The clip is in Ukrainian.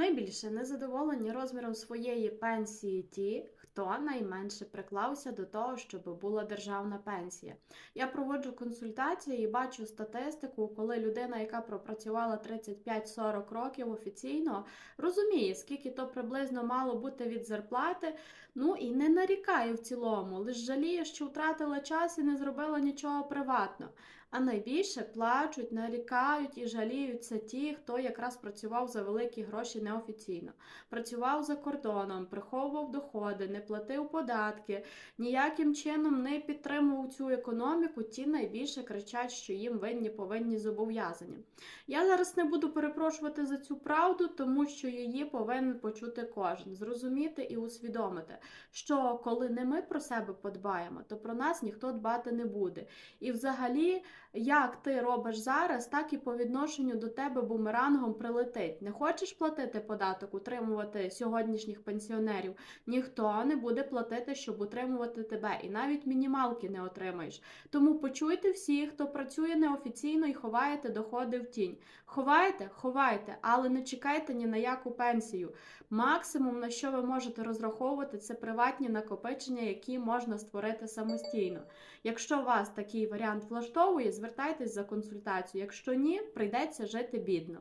Найбільше незадоволені розміром своєї пенсії ті, хто найменше приклався до того, щоб була державна пенсія. Я проводжу консультації і бачу статистику, коли людина, яка пропрацювала 35-40 років офіційно, розуміє, скільки то приблизно мало бути від зарплати, ну і не нарікає в цілому, лише жаліє, що втратила час і не зробила нічого приватно. А найбільше плачуть, нарікають і жаліються ті, хто якраз працював за великі гроші неофіційно, працював за кордоном, приховував доходи, не платив податки, ніяким чином не підтримував цю економіку. Ті найбільше кричать, що їм винні повинні зобов'язання. Я зараз не буду перепрошувати за цю правду, тому що її повинен почути кожен, зрозуміти і усвідомити, що коли не ми про себе подбаємо, то про нас ніхто дбати не буде. І взагалі як ти робиш зараз, так і по відношенню до тебе бумерангом прилетить. Не хочеш платити податок, утримувати сьогоднішніх пенсіонерів? Ніхто не буде платити, щоб утримувати тебе, і навіть мінімалки не отримаєш. Тому почуйте всі, хто працює неофіційно і ховаєте доходи в тінь. Ховаєте, ховайте, але не чекайте ні на яку пенсію. Максимум, на що ви можете розраховувати, це приватні накопичення, які можна створити самостійно. Якщо вас такий варіант влаштовує, звертайтесь за консультацією. Якщо ні, прийдеться жити бідно.